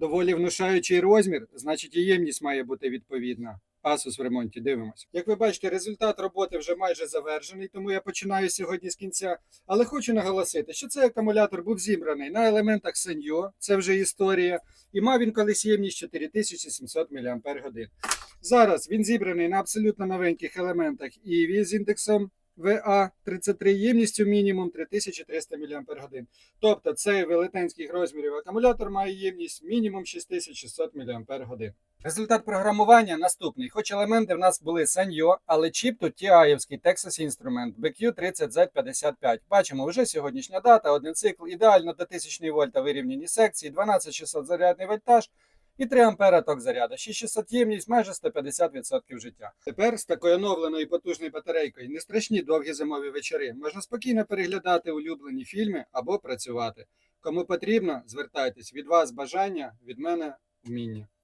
доволі внушаючий розмір, значить і ємність має бути відповідна. Asus в ремонті дивимося. Як ви бачите, результат роботи вже майже завершений, тому я починаю сьогодні з кінця. Але хочу наголосити, що цей акумулятор був зібраний на елементах Сеньо, це вже історія, і мав він колись ємність 4700 мАч. Зараз він зібраний на абсолютно новеньких елементах EV з індексом VA33 ємністю мінімум 3300 мАч. Тобто цей велетенських розмірів акумулятор має ємність мінімум 6600 мАч. Результат програмування наступний. Хоч елементи в нас були Sanyo, але чіп тут TI-євський Texas Instrument BQ30Z55. Бачимо, вже сьогоднішня дата, один цикл, ідеально до 1000 вольта вирівняні секції, 12600 зарядний вольтаж і 3 ампера ток заряду. 6600 ємність, майже 150% життя. Тепер з такою оновленою потужною батарейкою не страшні довгі зимові вечори. Можна спокійно переглядати улюблені фільми або працювати. Кому потрібно, звертайтесь від вас бажання, від мене вміння.